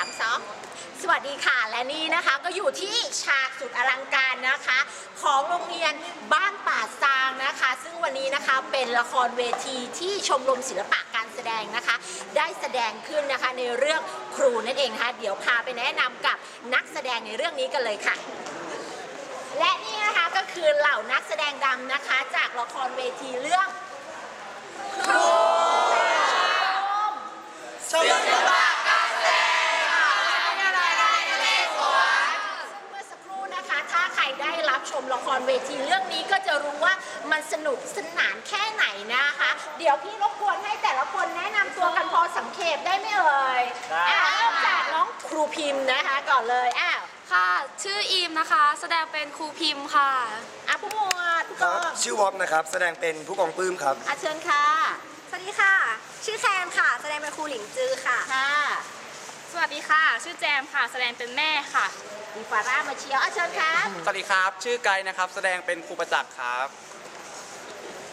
ามสองสวัสดีค่ะ และนี่นะคะก็อยู่ที่ฉากสุดอลังการนะคะ ของโรงเรียนบ้านป่าซางนะคะ ซึ่งวันนี้นะคะเป็นละครเวทีที่ชมรมศิลปะการแสดงนะคะ ได้แสดงขึ้นนะคะในเรื่องครูนั่นเองนะคะเดี๋ยวพาไปแนะนำกับนักแสดงในเรื่องนี้กันเลยค่ะ และนี่นะคะก็คือเหล่านักแสดงดำนะคะ จากละครเวทีเรื่องครูชมรมศิลปะการแสดงอะไรอะไรสวนซึ่งเมื่อสักครู่นะคะ ถ้าใครได้รับ ชมละครเวทีเรื่องนี้ก็จะรู้ว่ามันสนุกสนานแค่ไหนนะคะ เดี๋ยวพี่รบกวนให้แต่ละคนแนะนำตัวกันพอสังเขปได้ไหมเอ่ยได้อ้าวจากน้องครูพิมพ์นะคะก่อนเลยอ้าวค่ะ ชื่ออีมนะคะ แสดงเป็นครูพิมพ์ค่ะ อะผู้หมวดผู้คกรัอบ งชื่อวอฟนะครับ แสดงเป็นผู้กองปลื้มครับ อาเชิญค่ะ สวัสดีค่ะ ชื่อแซมค่ะ แสดงเป็นครูหลิงจือค่ะ ค่ะ สวัสดีค่ะ ชื่อแจมค่ะ แสดงเป็นแม่ค่ะ มีฟาร่ามาเชียวอาเชิญครับ สวัสดีครับ ชื่อไกด์นะครับ แสดงเป็นครูประจักษ์ครับ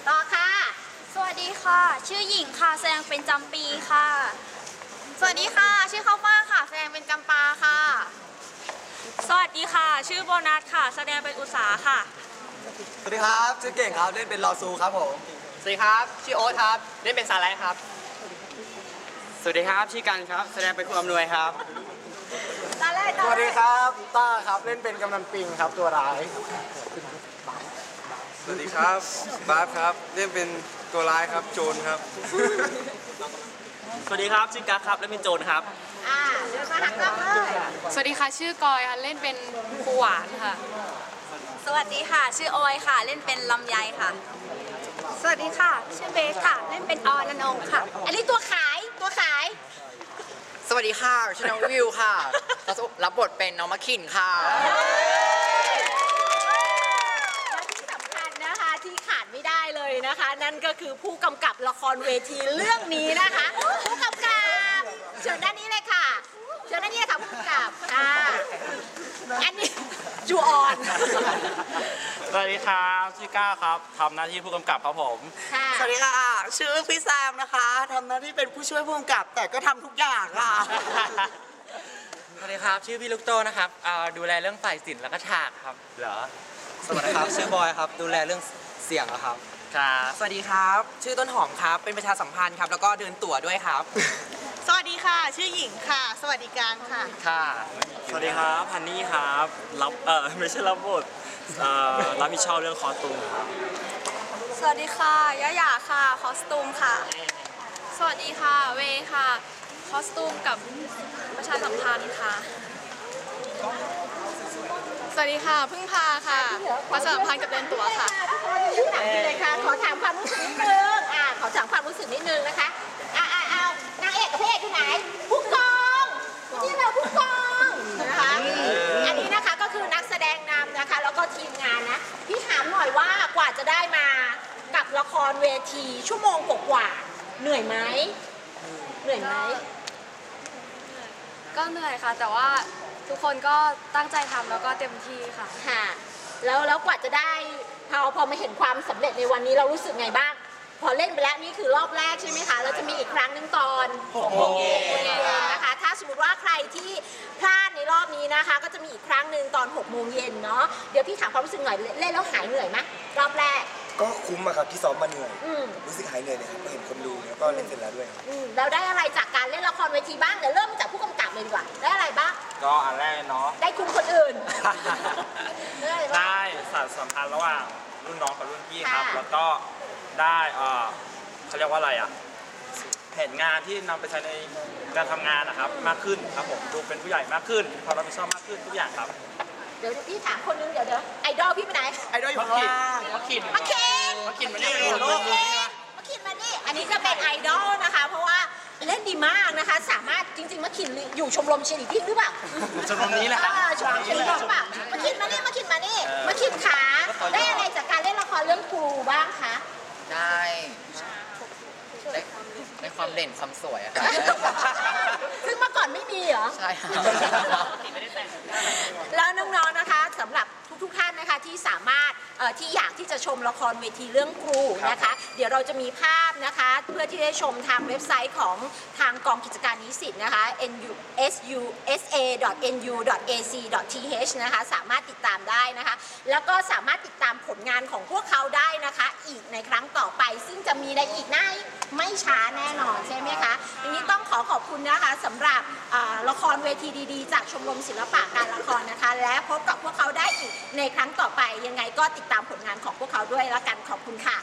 ต่อค่ะ สวัสดีค่ะ ชื่อหญิงค่ะ แสดงเป็นจำปีค่ะ สวัสดีค่ะ ชื่อข้าวฟ่างค่ะ แสดงเป็นจำปาค่ะ สวัสดีค่ะ ชื่อโบนัสค่ะ แสดงเป็นอุตสาค่ะ สวัสดีครับ ชื่อเก่งครับ เล่นเป็นลอซูครับผม สวัสดีครับ ชื่อโอ๊ตครับ เล่นเป็นสาไลครับ สวัสดีครับชื่อกันครับ แสดงเป็นครูอำนวยครับตอนแรกสวัสดีครับต้าครับเล่นเป็นกำนันปิงครับตัวร้าย สวัสดีครับบาสครับเล่นเป็นตัวร้ายครับโจรครับ สวัสดีครับชื่อกั๊กครับเล่นเป็นโจรครับ อ่าเดินมาหักกล้องเลย สวัสดีค่ะ ชื่อกอยค่ะ เล่นเป็นครูหวานค่ะ สวัสดีค่ะ ชื่อออยค่ะ เล่นเป็นลำไยค่ะ สวัสดีค่ะ ชื่อเบสค่ะ เล่นเป็นออนนงค่ะ อันนี้ตัวขาย ตัวขาย สวัสดีค่ะชื่อน้องวิวค่ะรับบทเป็นน้องมะขินค่ะ และที่สำคัญนะคะที่ขาดไม่ได้เลยนะคะ นั่นก็คือผู้กำกับละครเวทีเรื่องนี้นะคะ ผู้กำกับเชิญด้านนี้เลยค่ะ เชิญด้านนี้เลยค่ะผู้กำกับค่ะอันนี้จูออน สวัสดีครับชื่อก้าครับทำหน้าที่ผู้กำกับครับผม ค่ะสวัสดีค่ะ ชื่อพี่แซมนะคะทำหน้าที่เป็นผู้ช่วยผู้กำกับ แต่ก็ทำทุกอย่างค่ะ สวัสดีครับ ชื่อพี่ลูกโตนะครับเอ่อดูแลเรื่องฝ่ายศิลป์แล้วก็ฉากครับ เหรอสวัสดีครับ ชื่อบอยครับ ดูแลเรื่องเสียงครับ ครับ สวัสดีครับ ชื่อต้นหอมครับ เป็นประชาสัมพันธ์ครับ แล้วก็เดินตั๋วด้วยครับ สวัสดีค่ะ ชื่อหญิงค่ะ สวัสดิการค่ะ ค่ะ สวัสดีครับพันนี่ครับรับเออไม่ใช่รับบทเอ่อรับผิดชอบเรื่องคอสตูมครับสวัสดีค่ะยะหยาค่ะ คอสตูมค่ะ สวัสดีค่ะ เวค่ะ คอสตูมกับประชาสัมพันธ์ค่ะ สวัสดีค่ะ พึ่งพาค่ะ ประชาสัมพันธ์กับเดินตั๋วค่ะทุกคนอยู่ที่ไหนเลยค่ะ ขอถามความรู้สึกนิดนึง อ่า ขอถามความรู้สึกนิดนึงนะคะ อ่าอ่าเอานางเอกกับพระเอกอยู่ไหนผู้กองนี่เราผู้กองนะคะอันนี้นะคะก็คือนักแสดงนำนะคะ แล้วก็ทีมงานนะพี่ถามหน่อยว่ากว่าจะได้มากับละครเวทีชั่วโมงกว่าๆเหนื่อยไหมเหนื่อยไหมก็เหนื่อยค่ะ แต่ว่าทุกคนก็ตั้งใจทำแล้วก็เต็มที่ค่ะ ค่ะแล้วแล้วกว่าจะได้พอพอมาเห็นความสำเร็จในวันนี้เรารู้สึกไงบ้าง พอเล่นไปแล้วนี่คือรอบแรกใช่ไหมคะแล้วจะมีอีกครั้งหนึ่งตอน6โมงเย็นนะคะ ถ้าสมมติว่าใครที่พลาดในรอบนี้นะคะ ก็จะมีอีกครั้งหนึ่งตอน6โมงเย็นเนาะ เดี๋ยวพี่ถามความรู้สึกหน่อยเล่นแล้วหายเหนื่อยไหมรอบแรก ก็คุ้มอะครับที่ซ้อมมาเหนื่อย อืมรู้สึกหายเหนื่อยเลยครับก็เห็นคนดูแล้วก็เล่นเสร็จแล้วด้วยครับอืมเราได้อะไรจากการเล่นละครเวทีบ้าง เดี๋ยวเริ่มจากผู้กำกับเลยดีกว่า ได้อะไรบ้าง ก็อันแรกเนาะ ได้คุมคนอื่น ได้อะไรบ้าง ได้สานสัมพันธ์ระหว่างรุ่นน้องกับรุ่นพี่ครับ ค่ะ แล้วก็ ได้เอ่อเขาเรียกว่าอะไรอะแผนงานที่นำไปใช้ในการทำงานนะครับมากขึ้นครับผมดูเป็นผู้ใหญ่มากขึ้นความรับผิดชอบมากขึ้นทุกอย่างครับ เดี๋ยวพี่ถามคนนึงเดี๋ยวเดี๋ยวไอดอลพี่ไปไหนไอดอลอยู่ข้างล่างมาขินมาเคนมาขินมานี่มาเคนมาเคนมานี่อันนี้จะเป็นไอดอลนะคะ เพราะว่าเล่นดีมากนะคะ สามารถจริงๆมาขินอยู่ชมรมเชียร์ลีดดิ้งหรือเปล่าชมรมนี้แหละเออชมรมเชียร์ลีดดิ้งหรือเปล่ามาขินมานี่มาขินมานี่มาขินขาได้อะไรจากการเล่นละครเรื่องครูบ้างคะ ได้ได้ได้ความเด่นความสวยอะครับซึ่งเมื่อก่อนไม่มีเหรอ ใช่ครับแล้วน้องๆนะคะสำหรับทุกๆท่านนะคะ ที่สามารถเอ่อที่อยากที่จะชมละครเวทีเรื่องครูนะคะ เดี๋ยวเราจะมีภาพนะคะ เพื่อที่ได้ชมทางเว็บไซต์ของทางกองกิจการนิสิตนะคะ nu su sa nu ac th นะคะสามารถติดตามได้นะคะ แล้วก็สามารถติดตามผลงานของพวกเขาได้นะคะ อีกในครั้งต่อไป ซึ่งจะมีในอีกหน้าไม่ช้าแน่นอนใช่ไหมคะทีี้ต้องขอขอบคุณนะคะสำหรับละครเวทีดีๆ จากชมรมศิลปะการละครนะคะ และพบกับพวกเขาได้อีกในครั้งต่อไป ยังไงก็ติดตามผลงานของพวกเขาด้วยละกันขอบคุณค่ะ